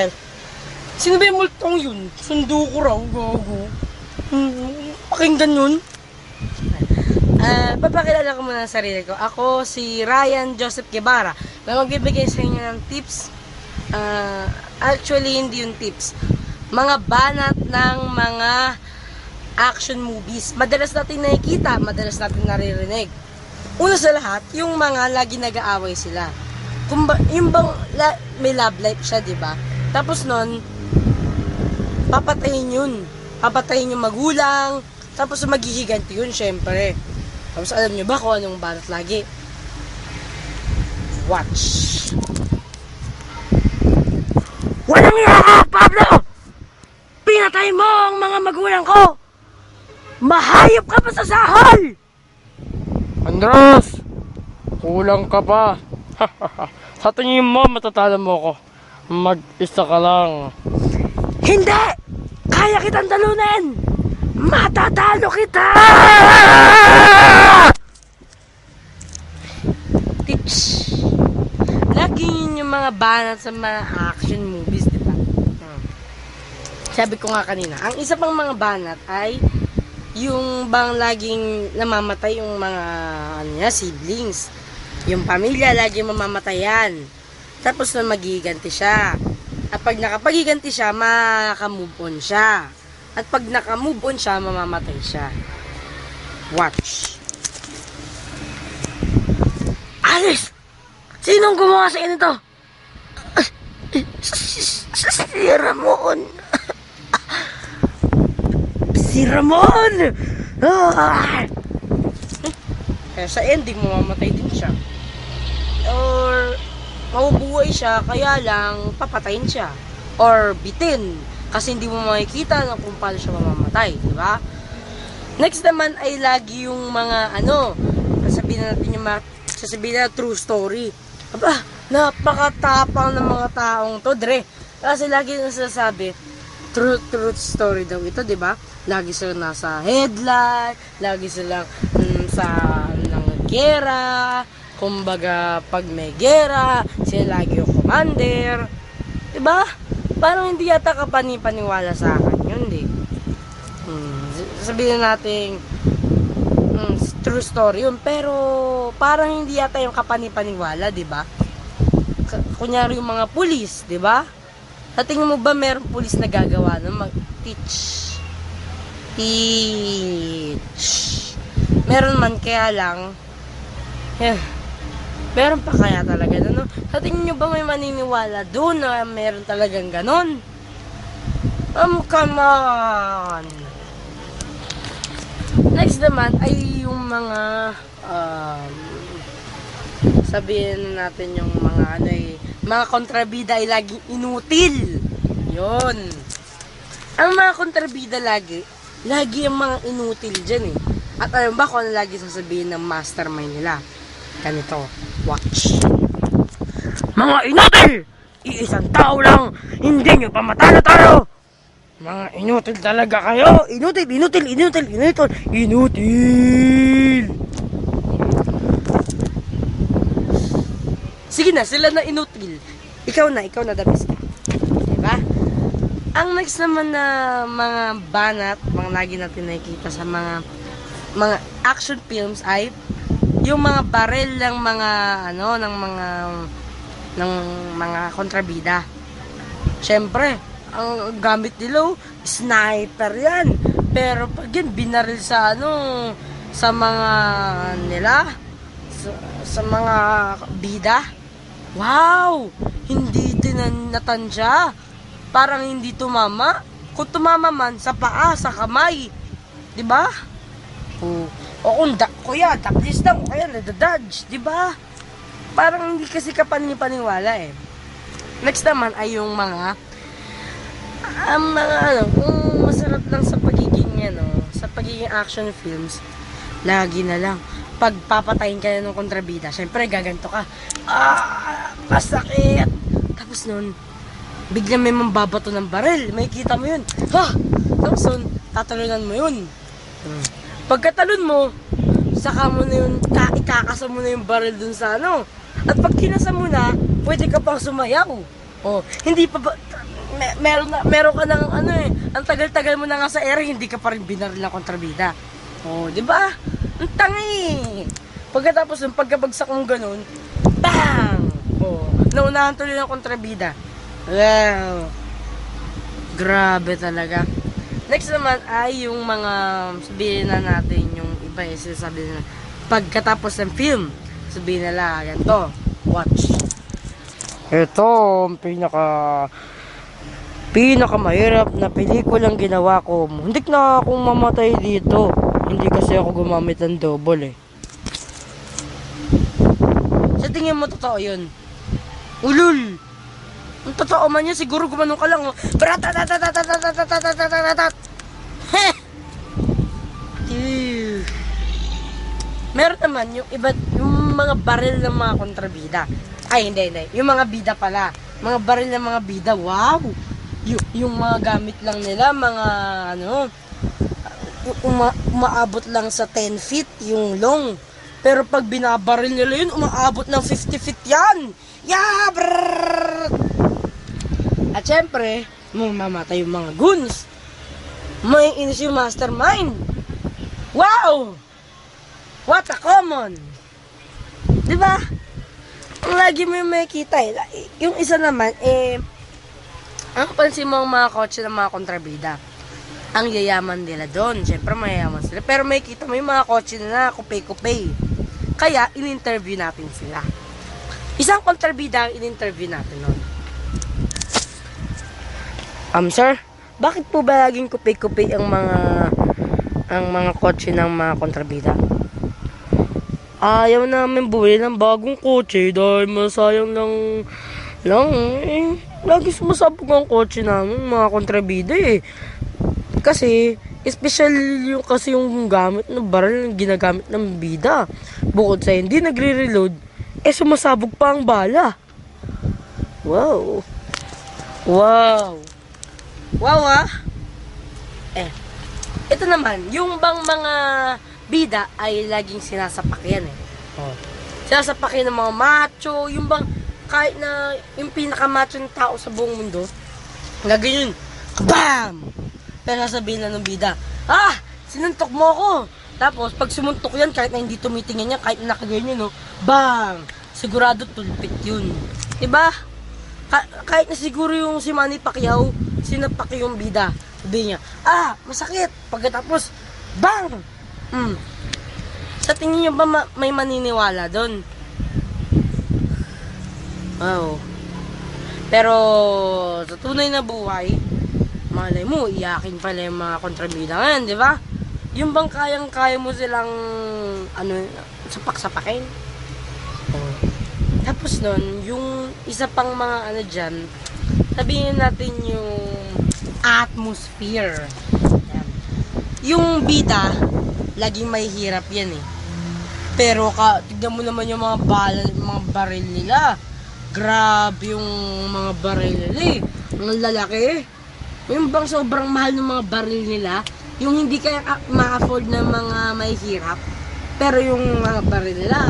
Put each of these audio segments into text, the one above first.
Smile. Sino ba yung multong yun? Sundo ko raw, gago. Hmm, pakinggan yun. Ah, papakilala ko muna ang sarili ko. Ako si Ryan Joseph Guevara na magbibigay sa inyo ng tips. Ah, actually, hindi yung tips. Mga banat ng mga action movies. Madalas natin nakikita, madalas natin naririnig. Una sa lahat, yung mga lagi nag-aaway sila. Kung ba, yung bang la, may love life siya, di ba? Tapos nun, papatayin yun. Papatayin yung magulang. Tapos maghihiganti yun, syempre. Tapos alam nyo ba kung anong banat lagi? Watch. Walang iya Pablo! Pinatay mo ang mga magulang ko! Mahayop ka pa sa sahol! Andros! Kulang ka pa. Sa tingin mo, matatalo mo ako. Mag-isa ka lang. Hindi! Kaya kitang talunan! Matatalo kita! Teach. Lagi yun yung mga banat sa mga action movies, di ba? Hmm. Sabi ko nga kanina, ang isa pang mga banat ay yung bang laging namamatay yung mga ano niya, siblings. Yung pamilya lagi mamamatayan. Tapos na magiganti siya. At pag nakapagiganti siya, maka-move on siya. At pag naka-move on siya, mamamatay siya. Watch. Alice! Sinong gumawa sa inyo to? Si Ramon. Si Ramon! Ah! Kaya sa ending, mamamatay din siya. Or, mabubuhay siya, kaya lang, papatayin siya. Or, bitin. Kasi hindi mo makikita na kung paano siya mamamatay, di ba? Next naman ay lagi yung mga, ano, sasabihin natin yung mga, sasabihin na true story. Aba, napakatapang ng mga taong to, Dre. Kasi lagi nang sasabi, truth, truth story daw ito, di ba? Lagi silang nasa headline, lagi silang mm, sa ng gera, kumbaga pag may gera, sila lagi yung commander. Di ba? Parang hindi yata kapani-paniwala sa akin yun, di. Hmm, sabihin natin, mm, true story yun, pero parang hindi yata yung kapani-paniwala, di ba? Kunyari yung mga pulis, di ba? Sa tingin mo ba merong pulis na gagawa ng mag-teach? Teach. Meron man kaya lang, eh, meron pa kaya talaga no? Sa tingin nyo ba may maniniwala doon na meron talagang ganon? Um, come on! Next naman ay yung mga um, sabihin natin yung mga ano eh, mga kontrabida ay laging inutil. Yon. Ang mga kontrabida lagi, lagi yung mga inutil dyan eh. At alam ba kung ano lagi sasabihin ng mastermind nila? Ganito, watch. Mga inutil! Iisang tao lang, hindi nyo pa matalo-talo! Mga inutil talaga kayo! Inutil, inutil, inutil, inutil, inutil! Sige na, sila na inutil. Ikaw na, ikaw na best ka. Diba? Ang next naman na mga banat, mga lagi natin nakikita sa mga mga action films ay yung mga barel ng mga ano ng mga ng mga kontrabida. Siyempre, ang gamit nila oh, sniper yan. Pero pag yan binaril sa ano sa mga nila sa, sa mga bida. Wow! Hindi din natansya. Parang hindi tumama. Kung tumama man, sa paa, sa kamay. Di ba? O, o kung da, kuya, taplis lang, o kaya nadadodge. Di ba? Parang hindi kasi kapanipaniwala eh. Next naman ay yung mga ang mga ano, kung masarap lang sa pagiging ano, sa pagiging action films, lagi na lang pag papatayin ka ng kontrabida, syempre gaganto ka. Ah, masakit. Tapos nun, bigla may mambabato ng baril. May kita mo yun. Ha! Tapos nun, tatalunan mo yun. Hmm. Pagkatalon mo, saka mo na yun, ka, ikakasa mo na yung baril dun sa ano. At pag kinasa mo na, pwede ka pang sumayaw. Oh, hindi pa ba me- meron na meron ka ng ano eh, ang tagal-tagal mo na nga sa ere, hindi ka pa rin binaril ng kontrabida. Oh, 'di ba? Ang tangi. Pagkatapos ng pagkabagsak mong ganun, bang! Oh, naunahan tuloy ng kontrabida. Wow. Grabe talaga. Next naman ay yung mga sabihin na natin yung iba eh sinasabi na pagkatapos ng film sabihin nila ganito watch Ito, ang pinaka pinaka mahirap na pelikulang ginawa ko. Hindi na akong mamatay dito. Hindi kasi ako gumamit ng double eh. sa tingin mo totoo yun ulul ang totoo man yan, siguro gumanong ka lang. Meron naman yung iba, yung mga baril ng mga kontrabida. Ay, hindi, hindi. Yung mga bida pala. Mga baril ng mga bida, wow! Y- yung mga gamit lang nila, mga ano, uma- umaabot lang sa 10 feet yung long. Pero pag binabaril nila yun, umaabot ng 50 feet yan! Yeah! Brrr! At syempre mamamatay yung mga goons may inis yung mastermind wow what a common di ba lagi mo yung makikita eh yung isa naman eh ang pansin mo ang mga kotse ng mga kontrabida ang yayaman nila doon. Siyempre, mayayaman sila. Pero may kita mo yung mga kotse na kupay-kupay. Kaya, in-interview natin sila. Isang kontrabida ang in-interview natin noon. Um, sir, bakit po ba laging kupay-kupay ang mga ang mga kotse ng mga kontrabida? Ayaw namin bumili ng bagong kotse dahil masayang lang lang eh. Lagi sumasabog ang kotse namin, mga kontrabida eh. Kasi, special yung kasi yung gamit ng baril na ginagamit ng bida. Bukod sa hindi nagre-reload, eh sumasabog pa ang bala. Wow. Wow. Wow ah. Eh, ito naman, yung bang mga bida ay laging sinasapak yan eh. Oh. Sinasapak yan ng mga macho, yung bang kahit na yung pinakamacho ng tao sa buong mundo, gagawin yun. Bam! Pero sasabihin na ng bida, ah, sinuntok mo ako. Tapos, pag sumuntok yan, kahit na hindi tumitingin niya, kahit na nakaganyan, no, bang! Sigurado tulpit yun. Diba? Ka- kahit na siguro yung si Manny Pacquiao, sinapak yung bida. Sabi niya, ah, masakit. Pagkatapos, bang! Mm. Sa tingin niyo ba ma- may maniniwala doon? Wow. Pero, sa tunay na buhay, malay mo, iyakin pala yung mga kontrabida ngayon, di ba? Yung bang kayang-kaya mo silang, ano, sapak-sapakin? Tapos nun, yung isa pang mga ano dyan, sabihin natin yung atmosphere. Yan. Yung bida, laging may hirap yan eh. Pero ka, tignan mo naman yung mga bala, mga baril nila. Grabe yung mga baril nila eh. Ang lalaki. Yung bang sobrang mahal ng mga baril nila, yung hindi kaya ka- ma-afford ng mga may hirap. Pero yung mga baril nila,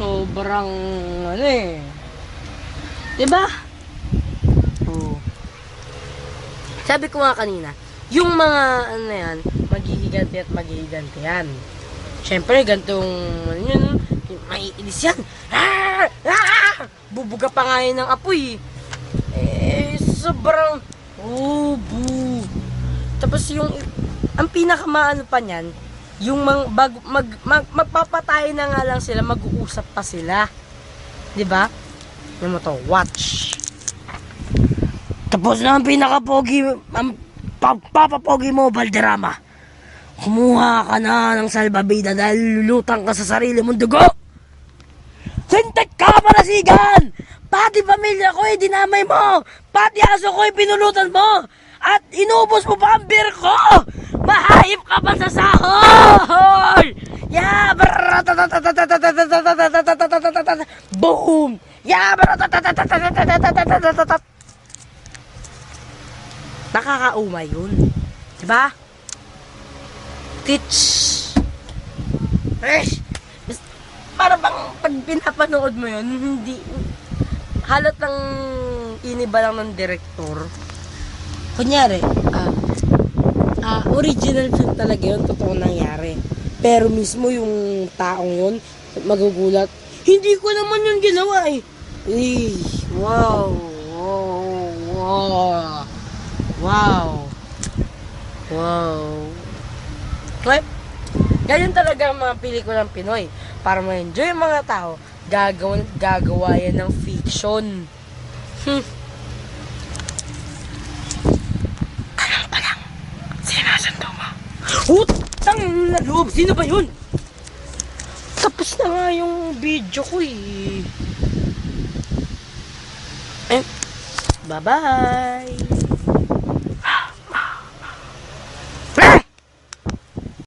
sobrang ano eh. 'Di ba? Oo. Sabi ko nga kanina, yung mga ano yan, maghihiganti at maghihiganti yan. Siyempre, gantong, ano yun, maiinis yan. Ah! Ah! Bubuga pa nga yun ng apoy. Eh, sobrang, oh, bu. Tapos yung, ang pinakamaano pa niyan, yung mang, bag, mag, mag, magpapatay na nga lang sila, mag-uusap pa sila. 'Di ba? Ano mo to? Watch. Tapos na ang pinaka-pogi, ang papapogi mo, Valderrama. Kumuha ka na ng salbabida dahil lulutang ka sa sarili mong dugo. Sintek ka, marasigan! Pati pamilya ko, dinamay mo! Pati aso ko, pinulutan mo! At inubos mo pa ang beer ko! Mahayip ka pa sa sahoy! Yeah! Boom! Yeah! Nakakaumay yun. Diba? Teach! Eh! Para bang pag pinapanood mo yun, hindi... Halatang iniba lang ng director. Kunyari, ah, ah, original film talaga yun, totoo nangyari. Pero mismo yung taong yun, magugulat, hindi ko naman yun ginawa eh. Eh, wow, wow, wow, wow, wow. Okay? Ganyan talaga ang mga pelikulang Pinoy. Para ma-enjoy ang mga tao, gagawa, gagawa yan ng fiction. Hmm. Alam pa lang, sinasando mo. Utang na loob! Sino ba yun? Tapos na nga yung video ko eh. Eh, bye-bye!